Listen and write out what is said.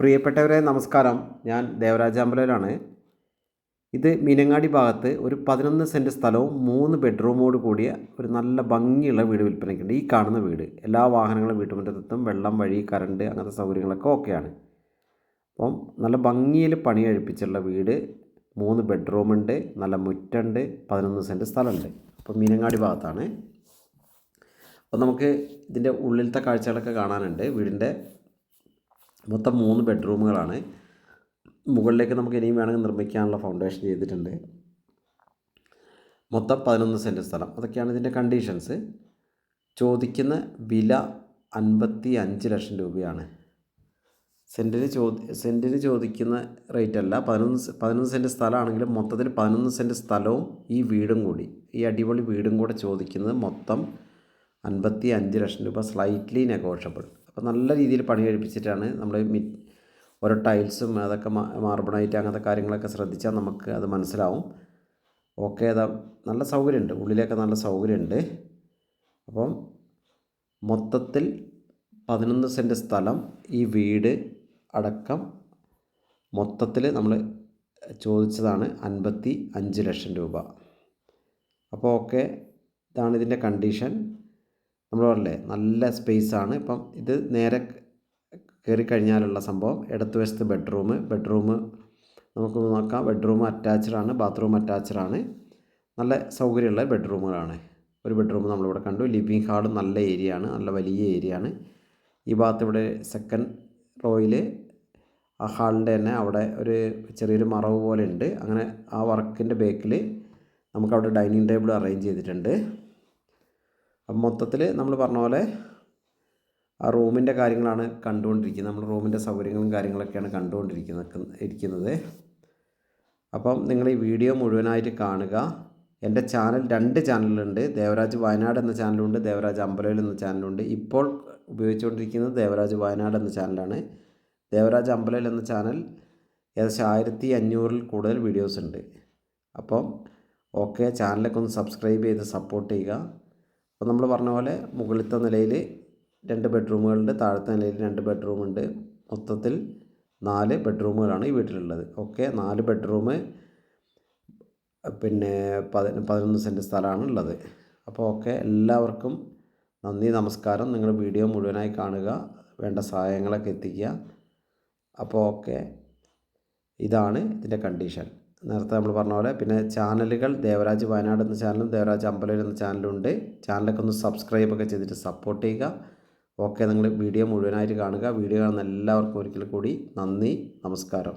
പ്രിയപ്പെട്ടവരെ നമസ്കാരം. ഞാൻ ദേവരാജ അമ്പലയിലാണ് ഇത് മീനങ്ങാടി ഭാഗത്ത് ഒരു പതിനൊന്ന് സെന്റ് സ്ഥലവും മൂന്ന് ബെഡ്റൂമോട് കൂടിയ ഒരു നല്ല ഭംഗിയുള്ള വീട് വിൽപ്പനയ്ക്കുണ്ട്. ഈ കാണുന്ന വീട് എല്ലാ വാഹനങ്ങളും വീട്ടുമുറ്റത്തെത്തും വെള്ളം വഴി കറണ്ട് അങ്ങനത്തെ സൗകര്യങ്ങളൊക്കെ ഓക്കെയാണ്. അപ്പം നല്ല ഭംഗിയിൽ പണി കഴിപ്പിച്ചുള്ള വീട് മൂന്ന് ബെഡ്റൂമുണ്ട് നല്ല മുറ്റുണ്ട് പതിനൊന്ന് സെന്റ് സ്ഥലമുണ്ട്. അപ്പോൾ മീനങ്ങാടി ഭാഗത്താണ്. അപ്പോൾ നമുക്ക് ഇതിന്റെ ഉള്ളിലത്തെ കാഴ്ചകളൊക്കെ കാണാനുണ്ട്. വീടിന്റെ മൊത്തം മൂന്ന് ബെഡ്റൂമുകളാണ്. മുകളിലേക്ക് നമുക്ക് ഇനിയും വേണമെങ്കിൽ നിർമ്മിക്കാനുള്ള ഫൗണ്ടേഷൻ ചെയ്തിട്ടുണ്ട്. മൊത്തം പതിനൊന്ന് സെന്റ് സ്ഥലം. അതൊക്കെയാണ് ഇതിന്റെ കണ്ടീഷൻസ് ചോദിക്കുന്ന വില അൻപത്തി അഞ്ച് ലക്ഷം രൂപയാണ്. സെന്റിന് ചോദി സെന്റിന് ചോദിക്കുന്ന റേറ്റ് അല്ല പതിനൊന്ന് പതിനൊന്ന് സെന്റ് സ്ഥലമാണെങ്കിലും മൊത്തത്തിൽ പതിനൊന്ന് സെന്റ് സ്ഥലവും ഈ വീടും കൂടി ഈ അടിപൊളി വീടും കൂടെ ചോദിക്കുന്നത് മൊത്തം അൻപത്തി അഞ്ച് ലക്ഷം രൂപ സ്ലൈറ്റ്ലി നെഗോഷ്യബിൾ അപ്പോൾ നല്ല രീതിയിൽ പണി കഴിപ്പിച്ചിട്ടാണ് നമ്മൾ മി ഓരോ ടൈൽസും അതൊക്കെ മാർബിളായിട്ട് അങ്ങനത്തെ കാര്യങ്ങളൊക്കെ ശ്രദ്ധിച്ചാൽ നമുക്ക് അത് മനസ്സിലാവും. ഓക്കെ അതാ നല്ല സൗകര്യമുണ്ട്. ഉള്ളിലൊക്കെ നല്ല സൗകര്യമുണ്ട്. അപ്പം മൊത്തത്തിൽ പതിനൊന്ന് സെന്റ് സ്ഥലം ഈ വീട് അടക്കം മൊത്തത്തിൽ നമ്മൾ ചോദിച്ചതാണ് അൻപത്തി അഞ്ച് ലക്ഷം രൂപ. അപ്പോൾ ഓക്കെ ഇതാണ് ഇതിന്റെ കണ്ടീഷൻ. നമ്മൾ പറഞ്ഞില്ലേ നല്ല സ്പേസ് ആണ്. ഇപ്പം ഇത് നേരെ കയറി കഴിഞ്ഞാലുള്ള സംഭവം ഇടത്ത് വശത്ത് ബെഡ്റൂം ബെഡ്റൂം നമുക്ക് നോക്കാം. ബെഡ്റൂം അറ്റാച്ച്ഡ് ആണ് ബാത്റൂം അറ്റാച്ച്ഡ് ആണ്. നല്ല സൗകര്യമുള്ള ബെഡ്റൂമുകളാണ് ഒരു ബെഡ്റൂം നമ്മളിവിടെ കണ്ടു. ലിവിങ് ഹാൾ നല്ല ഏരിയ ആണ് നല്ല വലിയ ഏരിയ ആണ്. ഈ ഭാഗത്ത് ഇവിടെ സെക്കൻഡ് റോയിൽ ആ ഹാളിന്റെ തന്നെ അവിടെ ഒരു ചെറിയൊരു മറവ് പോലെ ഉണ്ട്. അങ്ങനെ ആ വർക്കിന്റെ ബേക്കിൽ നമുക്കവിടെ ഡൈനിങ് ടേബിൾ അറേഞ്ച് ചെയ്തിട്ടുണ്ട്. അപ്പം മൊത്തത്തിൽ നമ്മൾ പറഞ്ഞ പോലെ ആ റൂമിന്റെ കാര്യങ്ങളാണ് കണ്ടുകൊണ്ടിരിക്കുന്നത്. നമ്മൾ റൂമിന്റെ സൗകര്യങ്ങളും കാര്യങ്ങളൊക്കെയാണ് കണ്ടുകൊണ്ടിരിക്കുന്ന ഇരിക്കുന്നത്. അപ്പം നിങ്ങൾ ഈ വീഡിയോ മുഴുവനായിട്ട് കാണുക. എന്റെ ചാനൽ രണ്ട് ചാനലുണ്ട് ദേവരാജ് വയനാട് എന്ന ചാനലുണ്ട് ദേവരാജ് അമ്പലയിൽ എന്ന ചാനലുണ്ട്. ഇപ്പോൾ ഉപയോഗിച്ചുകൊണ്ടിരിക്കുന്നത് ദേവരാജ് വയനാട് എന്ന ചാനലാണ്. ദേവരാജ് അമ്പലയിൽ എന്ന ചാനൽ ഏകദേശം ആയിരത്തി അഞ്ഞൂറിൽ കൂടുതൽ വീഡിയോസ് ഉണ്ട്. അപ്പം ഓക്കെ ചാനലൊക്കെ ഒന്ന് സബ്സ്ക്രൈബ് ചെയ്ത് സപ്പോർട്ട് ചെയ്യുക. അപ്പോൾ നമ്മൾ പറഞ്ഞ പോലെ മുകളിലത്തെ നിലയിൽ രണ്ട് ബെഡ്റൂമുകളുണ്ട് താഴത്തെ നിലയിൽ രണ്ട് ബെഡ്റൂമുണ്ട്. മൊത്തത്തിൽ നാല് ബെഡ്റൂമുകളാണ് ഈ വീട്ടിലുള്ളത്. ഓക്കെ നാല് ബെഡ്റൂം പിന്നെ പതി പതിനൊന്ന് സെന്റ് സ്ഥലമാണ് ഉള്ളത്. അപ്പോൾ ഓക്കെ എല്ലാവർക്കും നന്ദി നമസ്കാരം. നിങ്ങൾ വീഡിയോ മുഴുവനായി കാണുക വേണ്ട സഹായങ്ങളൊക്കെ എത്തിക്കുക. അപ്പോൾ ഓക്കെ ഇതാണ് ഇതിന്റെ കണ്ടീഷൻ. നേരത്തെ നമ്മൾ പറഞ്ഞ പോലെ പിന്നെ ചാനലുകൾ ദേവരാജ് വയനാട് എന്ന ചാനലും ദേവരാജ് അമ്പലൂർ എന്ന ചാനലും ഉണ്ട്. ചാനലൊക്കെ ഒന്ന് സബ്സ്ക്രൈബ് ഒക്കെ ചെയ്തിട്ട് സപ്പോർട്ട് ചെയ്യുക. ഓക്കെ നിങ്ങൾ വീഡിയോ മുഴുവനായിട്ട് കാണുക. വീഡിയോ കാണുന്ന എല്ലാവർക്കും ഒരിക്കൽ കൂടി നന്ദി നമസ്കാരം.